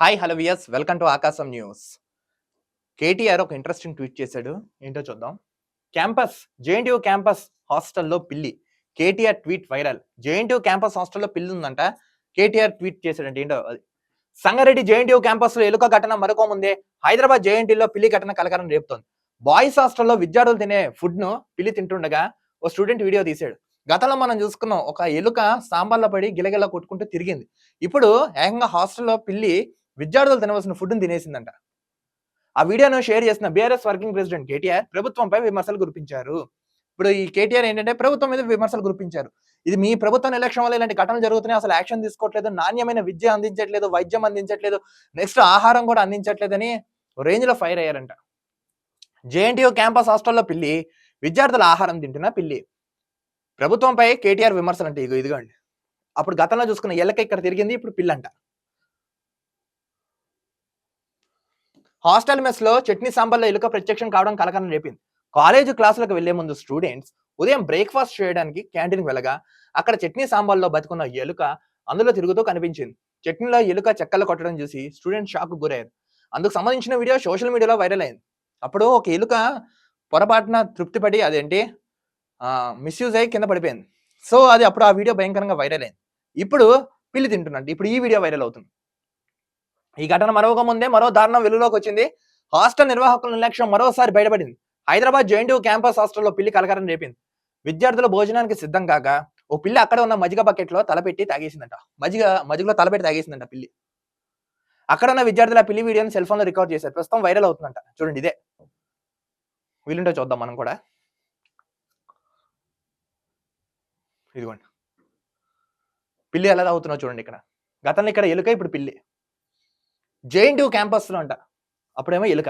Hi hello viewers welcome to Aakasam news KTR ఒక interesting tweet చేశాడు. ఏంటో చూద్దాం. క్యాంపస్ జేఎన్టీయూ క్యాంపస్ హాస్టల్లో పిల్లి. KTR tweet viral JNTU campus హాస్టల్లో పిల్లి ఉందంట. కేటీఆర్ ట్వీట్ చేశాడంటే. ఏంటో అది? సంగారెడ్డి జేఎన్టీయూ క్యాంపస్లో ఎలుక ఘటన మరొక ముందే హైదరాబాద్ జేఎన్టీలో పిల్లి ఘటన కలకరం రేపుతోంది. బాయ్స్ హాస్టల్లో విద్యార్థులు తినే ఫుడ్ను పిల్లి తింటుండగా ఓ స్టూడెంట్ వీడియో తీశాడు. గతంలో మనం చూసుకున్నాం ఒక ఎలుక సాంబార్లో పడి గిలగిల కొట్టుకుంటూ తిరిగింది. ఇప్పుడు ఏకంగా హాస్టల్లో పిల్లి విద్యార్థులు తినవలసిన ఫుడ్ని తినేసిందంట. ఆ వీడియోను షేర్ చేసిన బీఆర్ఎస్ వర్కింగ్ ప్రెసిడెంట్ కేటీఆర్ ప్రభుత్వంపై విమర్శలు కురిపించారు. ఇప్పుడు ఈ కేటీఆర్ ఏంటంటే ప్రభుత్వం మీద విమర్శలు కురిపించారు. ఇది మీ ప్రభుత్వం ఎలక్షన్ వల్ల ఇలాంటి ఘటనలు జరుగుతున్నాయి. అసలు యాక్షన్ తీసుకోవట్లేదు. నాణ్యమైన విద్య అందించట్లేదు. వైద్యం అందించట్లేదు. నెక్స్ట్ ఆహారం కూడా అందించట్లేదని రేంజ్లో ఫైర్ అయ్యారంట. జేఎన్టీయూ క్యాంపస్ హాస్టల్లో పిల్లి విద్యార్థుల ఆహారం తింటున్న పిల్లి. ప్రభుత్వంపై కేటీఆర్ విమర్శలు అంటే ఇదిగో ఇదిగోండి. అప్పుడు గతంలో చూసుకున్న ఎల్లక ఇక్కడ తిరిగింది. ఇప్పుడు పిల్లంట. హాస్టల్ మెస్లో చట్నీ సాంబార్లో ఎలుక ప్రత్యక్షం కావడం కలకలం రేపింది. కాలేజ్ క్లాసులకు వెళ్ళే ముందు స్టూడెంట్స్ ఉదయం బ్రేక్ఫాస్ట్ చేయడానికి క్యాంటీన్కి వెళ్ళగా అక్కడ చట్నీ సాంబార్లో బతుకున్న ఎలుక అందులో తిరుగుతూ కనిపించింది. చట్నీలో ఎలుక చెక్కలు కొట్టడం చూసి స్టూడెంట్ షాక్ గురయ్యారు. అందుకు సంబంధించిన వీడియో సోషల్ మీడియాలో వైరల్ అయింది. అప్పుడు ఒక ఎలుక పొరపాటున తృప్తిపడి అదేంటి? మిస్యూజ్ అయ్యి కింద పడిపోయింది. సో అది అప్పుడు ఆ వీడియో భయంకరంగా వైరల్ అయింది. ఇప్పుడు పిల్లి తింటున్నట్టు ఇప్పుడు ఈ వీడియో వైరల్ అవుతుంది. ఈ ఘటన మరొక ముందే మరో దారుణం వెలుగులోకి వచ్చింది. హాస్టల్ నిర్వాహకుల నిర్లక్ష్యం మరోసారి బయటపడింది. హైదరాబాద్ జేఎన్టీ క్యాంపస్ హాస్టల్లో పిల్లి కలకరం రేపింది. విద్యార్థులు భోజనానికి సిద్ధం కాక ఓ పిల్లి అక్కడ ఉన్న మజిగ బకెట్లో తలపెట్టి తాగేసిందంట. మజ్జిగ మజ్జిగలో తలపెట్టి తాగేసిందంట పిల్లి. అక్కడ ఉన్న విద్యార్థుల పిల్లి వీడియోని సెల్ ఫోన్లో రికార్డ్ చేశారు. ప్రస్తుతం వైరల్ అవుతుందంట. చూడండి ఇదే. వీలుంటే చూద్దాం మనం కూడా. ఇదిగోండి. పిల్లి ఎలా అవుతున్నావు చూడండి ఇక్కడ. గతంలో ఇక్కడ ఎలుక ఇప్పుడు పిల్లి. జేఎన్టీ క్యాంపస్లో అంట. అప్పుడేమో ఎలుక.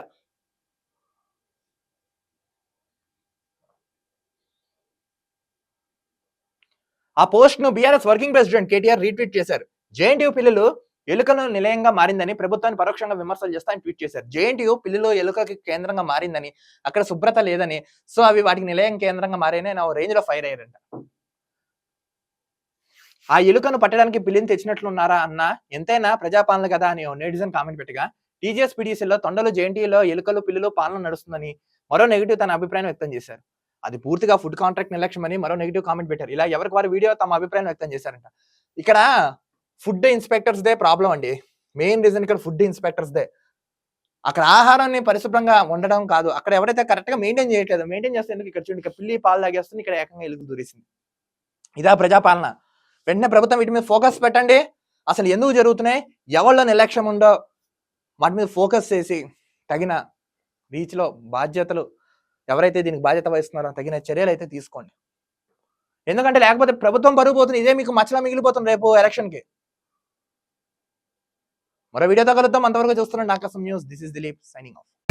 ఆ పోస్ట్ను BRS working president KTR retweet చేశారు. జేఎన్టీయూ పిల్లలు ఎలుకను నిలయంగా మారిందని ప్రభుత్వాన్ని పరోక్షంగా విమర్శలు చేస్తా ఆయన ట్వీట్ చేశారు. జేఎన్టీయూ పిల్లలు ఎలుకకి కేంద్రంగా మారిందని అక్కడ శుభ్రత లేదని సో అవి వాటికి నిలయం కేంద్రంగా మారాయని నా రేంజ్లో ఫైర్ అయ్యారంట. ఆ ఎలుకను పట్టడానికి పిల్లిని తెచ్చినట్లున్నారా అన్న? ఎంతైనా ప్రజాపాలన కదా అని నెటిజన్ కామెంట్ పెట్టగా టీజీఎస్ పీడీసీలో తొండలు జేఎన్టీలో ఎలుకలు పిల్లలు పాలన నడుస్తుందని మరో నెగిటివ్ తన అభిప్రాయం వ్యక్తం చేశారు. అది పూర్తిగా ఫుడ్ కాంట్రాక్ట్ నిర్లక్ష్యమని మరో నెగిటివ్ కామెంట్ పెట్టారు. ఇలా ఎవరికి వారి వీడియో తమ అభిప్రాయం వ్యక్తం చేశారంట. ఇక్కడ ఫుడ్ ఇన్స్పెక్టర్స్ దే ప్రాబ్లం అండి. మెయిన్ రీజన్ ఇక్కడ ఫుడ్ ఇన్స్పెక్టర్స్ దే అక్కడ ఆహారాన్ని పరిశుభ్రంగా ఉండడం కాదు. అక్కడ ఎవరైతే కరెక్ట్గా మెయింటైన్ చేయట్లేదు మెయింటైన్ చేస్తే ఎందుకు ఇక్కడ చూడండి ఇక్కడ పిల్లి పాలు తాగేస్తుంది ఇక్కడ ఏకంగా ఎలుగు దూరేసింది. ఇదా ప్రజాపాలన. వెంటనే ప్రభుత్వం వీటి మీద ఫోకస్ పెట్టండి. అసలు ఎందుకు జరుగుతున్నాయి? ఎవరిలో నిర్లక్ష్యం ఉందో వాటి మీద ఫోకస్ చేసి తగిన రీచ్లో బాధ్యతలు ఎవరైతే దీనికి బాధ్యత వహిస్తున్నారో తగిన చర్యలు అయితే తీసుకోండి. ఎందుకంటే లేకపోతే ప్రభుత్వం పరుగు పోతుంది. ఇదే మీకు మచ్చలా మిగిలిపోతుంది రేపు ఎలక్షన్కి మరో వీడియోతో కలుద్దాం. అంతవరకు చూస్తున్నాం Aakasam news. This is Dilip signing off